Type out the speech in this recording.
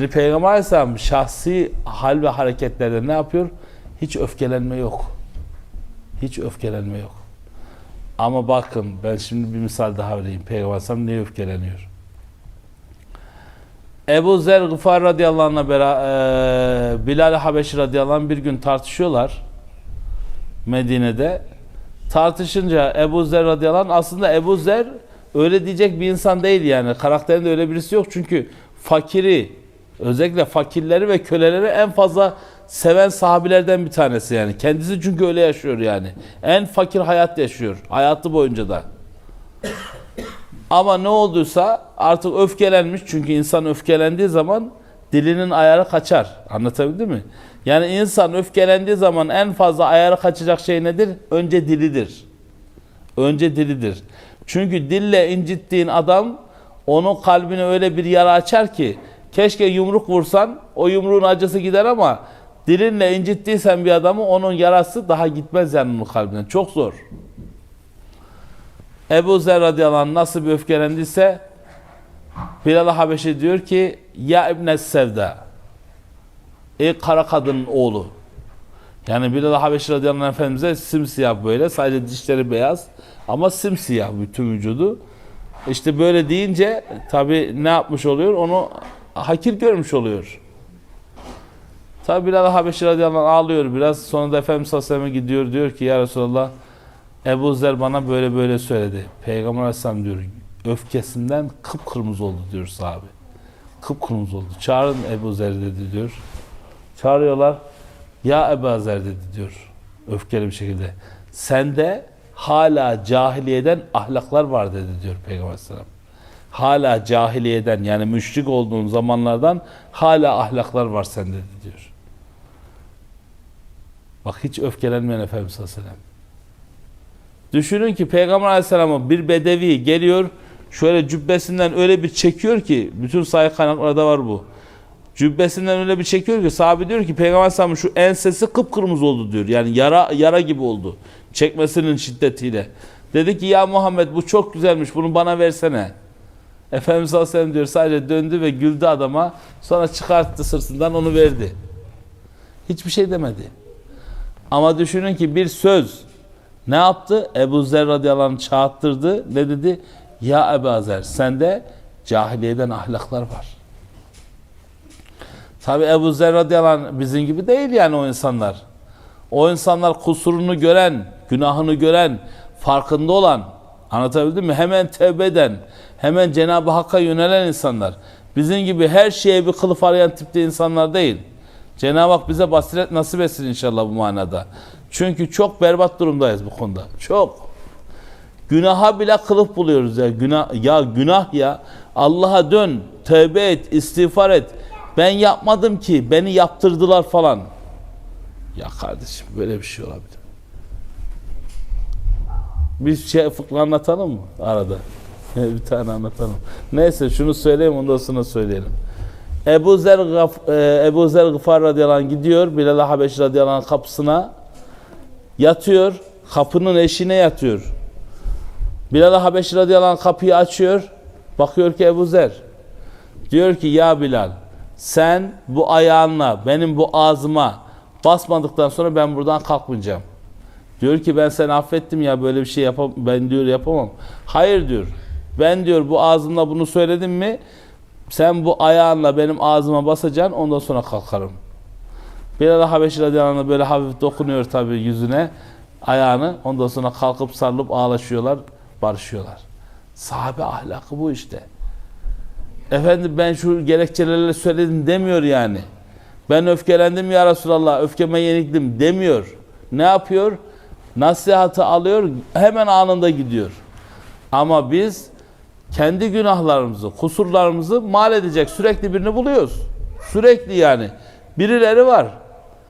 Şimdi Peygamber Aleyhisselam şahsi hal ve hareketlerde ne yapıyor? Hiç öfkelenme yok. Hiç öfkelenme yok. Ama bakın ben şimdi bir misal daha vereyim. Peygamber Aleyhisselam niye öfkeleniyor? Ebu Zer Gıfar radıyallahu anh'la beraber Bilal Habeşi radıyallahu anh bir gün tartışıyorlar Medine'de. Tartışınca Ebu Zer radıyallahu anh aslında Ebu Zer öyle diyecek bir insan değil yani. Karakterinde öyle birisi yok çünkü fakiri özellikle fakirleri ve köleleri en fazla seven sahabilerden bir tanesi yani. Kendisi çünkü öyle yaşıyor yani. En fakir hayat yaşıyor hayatı boyunca da. Ama ne olduysa artık öfkelenmiş çünkü insan öfkelendiği zaman dilinin ayarı kaçar. Anlatabildim mi? Yani insan öfkelendiği zaman en fazla ayarı kaçacak şey nedir? Önce dilidir. Önce dilidir. Çünkü dille incittiğin adam onun kalbine öyle bir yara açar ki keşke yumruk vursan o yumruğun acısı gider ama dilinle incittiysen bir adamı onun yarası daha gitmez yani onun kalbinden. Çok zor. Ebu Zer radıyallahu anh nasıl bir öfkelendiyse Bilal Habeşi diyor ki ya İbn Sevda ey kara kadının oğlu yani Bilal Habeşi radıyallahu anh efendimize simsiyah böyle sadece dişleri beyaz ama simsiyah bütün vücudu işte böyle deyince tabi ne yapmış oluyor onu hakir görmüş oluyor. Tabi Bilal Habeşi radıyallahu anh ağlıyor biraz sonra da Efendimiz sallallahu gidiyor diyor ki ya Resulallah Ebu Zer bana böyle böyle söyledi. Peygamber Aleyhisselam diyor öfkesinden kıpkırmızı oldu diyor sahabe. Kıpkırmızı oldu. Çağırın Ebu Zer dedi diyor. Çağırıyorlar. Ya Ebu Zer dedi diyor. Öfkeli bir şekilde. Sende hala cahiliyeden ahlaklar var dedi diyor Peygamber Aleyhisselam. Hala cahiliyeden yani müşrik olduğun zamanlardan hala ahlaklar var sende diyor. Bak hiç öfkelenmeyen Efendimiz sallallahu aleyhi ve sellem. Düşünün ki Peygamber Aleyhisselam'a bir bedevi geliyor şöyle cübbesinden öyle bir çekiyor ki bütün sahih kaynaklarda var bu. Cübbesinden öyle bir çekiyor ki sahabe diyor ki Peygamber Aleyhisselam'ın şu ensesi kıpkırmızı oldu diyor. Yani yara yara gibi oldu. Çekmesinin şiddetiyle. Dedi ki ya Muhammed bu çok güzelmiş bunu bana versene. Efendimiz sallallahu aleyhi ve sellem diyor sadece döndü ve güldü adama. Sonra çıkarttı sırtından onu verdi. Hiçbir şey demedi. Ama düşünün ki bir söz ne yaptı? Ebu Zer radıyallahu anh çağıttırdı. Ne dedi? Ya Ebu Zer sende cahiliyeden ahlaklar var. Tabi Ebu Zer radıyallahu anh bizim gibi değil yani o insanlar. O insanlar kusurunu gören, günahını gören, farkında olan, anlatabildim mi? Hemen tevbe eden, hemen Cenab-ı Hakk'a yönelen insanlar. Bizim gibi her şeye bir kılıf arayan tipte insanlar değil. Cenab-ı Hak bize basiret nasip etsin inşallah bu manada. Çünkü çok berbat durumdayız bu konuda. Çok. Günaha bile kılıf buluyoruz ya. Günah ya günah ya. Allah'a dön, tövbe et, istiğfar et. Ben yapmadım ki, beni yaptırdılar falan. Ya kardeşim böyle bir şey olabilir. Bir şey fıkra anlatalım mı arada? bir tane anlatalım. Neyse şunu söyleyeyim ondan sonra söyleyelim. Ebu Zer, Gaf, e, Ebu Zer Gıfar radıyallahu anh gidiyor Bilal Habeş radıyallahu anh kapısına yatıyor. Kapının eşiğine yatıyor. Bilal Habeş radıyallahu anh kapıyı açıyor. Bakıyor ki Ebu Zer. Diyor ki ya Bilal sen bu ayağınla benim bu ağzıma basmadıktan sonra ben buradan kalkmayacağım. Diyor ki ben seni affettim ya böyle bir şey yapam ben diyor yapamam. Hayır diyor. Ben diyor bu ağzımla bunu söyledim mi sen bu ayağınla benim ağzıma basacaksın ondan sonra kalkarım. Bilal Habeşi radıyallahu böyle hafif dokunuyor tabi yüzüne ayağını ondan sonra kalkıp sarılıp ağlaşıyorlar barışıyorlar. Sahabe ahlakı bu işte. Efendim ben şu gerekçelerle söyledim demiyor yani. Ben öfkelendim ya Resulallah öfkeme yeniklim demiyor. Ne yapıyor? Nasihatı alıyor hemen anında gidiyor. Ama biz kendi günahlarımızı, kusurlarımızı mal edecek sürekli birini buluyoruz. Sürekli yani. Birileri var.